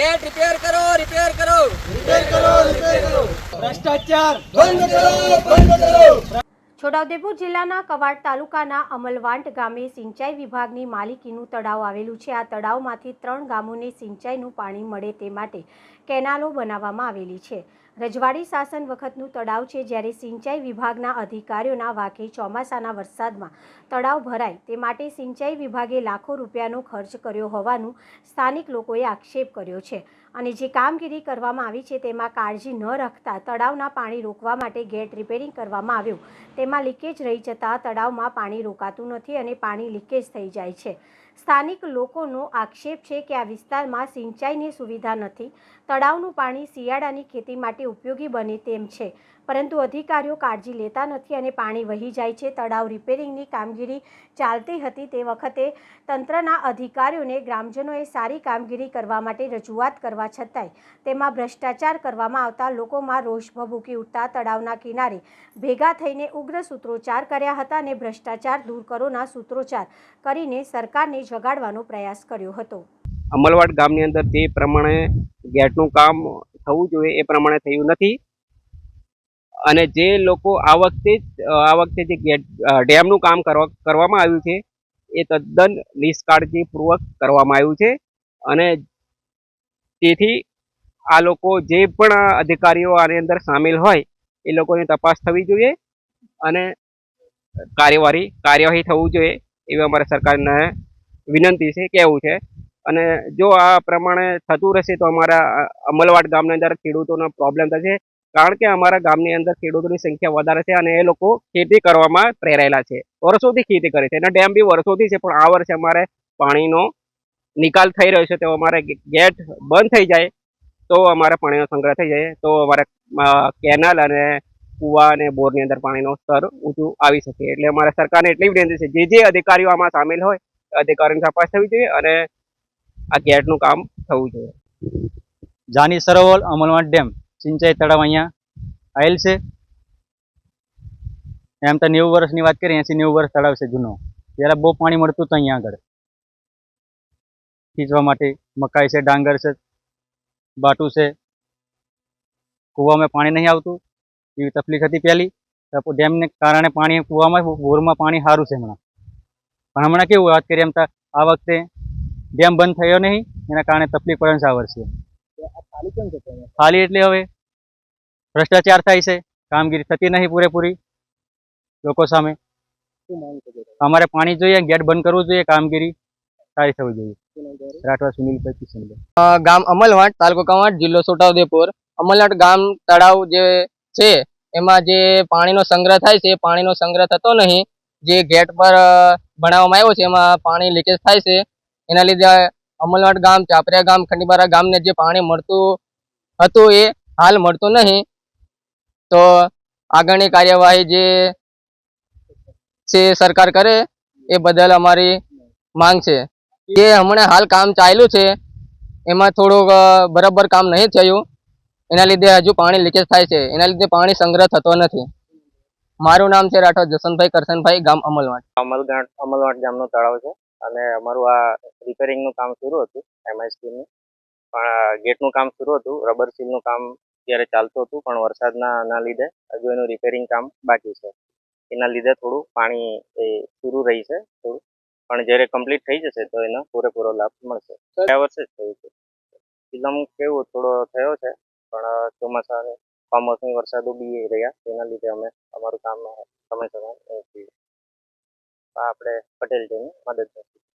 Gate repair કરો repair કરો. ભ્રષ્ટાચાર. બંધ કરો બંધ કરો. છોટાઉદેપુર જિલ્લાના કવાડ તાલુકાના અમલવાંટ ગામે સિંચાઈ વિભાગની માલિકીનું તળાવ આવેલું છે. આ તળાવમાંથી ત્રણ ગામોને સિંચાઈનું પાણી મળે તે માટે કેનાલો બનાવવામાં આવેલી છે. રજવાડી શાસન વખતનું તળાવ છે જ્યારે સિંચાઈ વિભાગના અધિકારીઓના વાકે ચોમાસાના વરસાદમાં તળાવ ભરાય તે માટે સિંચાઈ વિભાગે લાખો રૂપિયાનો ખર્ચ કર્યો હોવાનું સ્થાનિક લોકોએ આક્ષેપ કર્યો છે. અને જે કામગીરી કરવામાં આવી છે તેમાં કાળજી ન રાખતા તળાવના પાણી રોકવા માટે ગેટ રિપેરિંગ કરવામાં આવ્યું. તેમાં લીકેજ રહી જતાં તળાવમાં પાણી રોકાતું નથી અને પાણી લીકેજ થઈ જાય છે. સ્થાનિક લોકોનો આક્ષેપ છે કે આ વિસ્તારમાં સિંચાઈની સુવિધા નથી. તળાવનું પાણી શિયાળાની ખેતી માટે ઉપયોગી બને તેમ છે. પરંતુ અધિકારીઓ કાળજી લેતા નથી અને પાણી વહી જાય છે. તળાવ રિપેરિંગની કામગીરી ચાલતી હતી તે વખતે તંત્રના અધિકારીઓને ગ્રામજનોએ સારી કામગીરી કરવા માટે રજૂઆત કરવા છતાંય તેમાં ભ્રષ્ટાચાર કરવામાં આવતા લોકોમાં રોષ ભભૂકી ઉઠતા તળાવના કિનારે ભેગા થઈને ઉગ્ર સૂત્રોચ્ચાર કર્યા હતા અને ભ્રષ્ટાચાર દૂર કરોના સૂત્રોચ્ચાર કરીને સરકારને જગાડવાનો પ્રયાસ કર્યો હતો. અમલવાડ ગામની અંદર જે પ્રમાણે ગેટનું કામ થવું જોઈએ એ પ્રમાણે થયું નથી. અને જે લોકો આ વખતે આ વખતે જે ડેમનું કામ કરવા, કરવામાં આવ્યું છે, એ તદ્દન નિષ્કાળજીપૂર્વક કરવામાં આવ્યું છે. અને તેથી આ લોકો જે પણ અધિકારીઓ આની અંદર સામેલ હોય, એ લોકોની તપાસ થવી જોઈએ અને કાર્યવાહી કાર્યવાહી થવું જોઈએ એવી અમારે સરકારને વિનંતી છે, કહેવું છે. અને જો આ પ્રમાણે થતું રહેશે તો અમારા અમલવાડ ગામની અંદર ખેડૂતોનો પ્રોબ્લેમ થશે. કારણ કે અમારા ગામની અંદર ખેડૂતોની સંખ્યા વધારે છે અને એ લોકો ખેતી કરવામાં પ્રેરાયેલા છે. વર્ષોથી ખેતી કરે છે અને ડેમ બી વર્ષોથી છે, પણ આ વર્ષે અમારે પાણીનો નિકાલ થઈ રહ્યો છે, તો અમારે ગેટ બંધ થઈ જાય, તો અમારે પાણીનો સંગ્રહ થઈ જાય, તો અમારે કેનાલ અને કુવા અને બોરની અંદર પાણીનો સ્તર ઊંચું આવી શકે. એટલે અમારે સરકારને એટલી વિનંતી છે, જે જે અધિકારીઓ આમાં સામેલ હોય એ અધિકારીની તપાસ થવી જોઈએ અને આ ગેટનું કામ થવું જોઈએ. જાની સરોવર અમલવાડ ડેમ. સિંચાઈ તળાવ અહીંયા આવેલ છે. એમ તો નેવું વર્ષની વાત કરીએ એસી નેવું વર્ષ તળાવ છે જૂનો. ત્યારે બહુ પાણી મળતું હતું અહીંયા આગળ. ખીચવા માટે મકાઈ છે, ડાંગર છે, બાટું છે. કૂવામાં પાણી નહીં આવતું. એવી તકલીફ હતી પહેલી. ડેમને કારણે પાણી કૂવામાં, બોરમાં પાણી સારું છે હમણાં. પણ હમણાં કેવું વાત કરીએ એમ તો આ વખતે ડેમ બંધ થયો નહીં. એના કારણે તકલીફ પડે છે. આ વર્ષે ખાલી એટલે હવે ભ્રષ્ટાચાર થાય છે કામગીરી થતી નહીં પૂરેપૂરી લોકો સામે. અમારે પાણી જોઈએ ગેટ બંધ કરવું જોઈએ કામગીરી સારી થવી જોઈએ. રાઠવા સુનિલભાઈ કિશનભાઈ ગામ અમલવાટ તાલુકો કવાંટ જિલ્લો છોટાઉદેપુર અમલવાટ ગામ તળાવ જે છે એમાં જે પાણીનો સંગ્રહ થાય છે પાણીનો સંગ્રહ થતો નહીં. જે ગેટ પર બનાવવામાં આવ્યો છે એમાં પાણી લીકેજ થાય છે. એના લીધે અમલવાડ ગામ ચાપરિયા ગામ, ખંડીબારા ગામને જે પાણી મળતું હતું એ હાલ મળતું નહીં. તો આગળની કાર્યવાહી જે છે સરકાર કરે એ બદલ અમારી માંગ છે. કે હમણાં હાલ કામ ચાલ્યું છે, એમાં થોડુંક બરાબર કામ નહીં થયું. એના લીધે હજુ પાણી લીકેજ થાય છે. એના લીધે પાણી સંગ્રહ થતો નથી. મારું નામ છે રાઠોડ જસનભાઈ કરસનભાઈ ગામ અમલવાડ. અમલગાંઠ અમલવાડ ગામનો તળાવ છે. અને અમારું આ રિપેરિંગનું કામ શરૂ હતું એમઆઈ સ્કીમનું પણ ગેટનું કામ શરૂ હતું રબર સીલનું કામ ત્યારે ચાલતું હતું પણ વરસાદના ના લીધે હજુ એનું રિપેરિંગ કામ બાકી છે. એના લીધે થોડું પાણી એ શરૂ રહી છે થોડું. પણ જ્યારે કમ્પ્લીટ થઈ જશે તો એનો પૂરેપૂરો લાભ મળશે. ગયા વર્ષે જ થયું છે. ફિલ્મ કેવું થોડો થયો છે પણ ચોમાસા કમોસમી વરસાદો બી રહ્યા તેના લીધે અમે અમારું કામ સમય. આ આપણે પટેલ જઈને મદદ કરીશું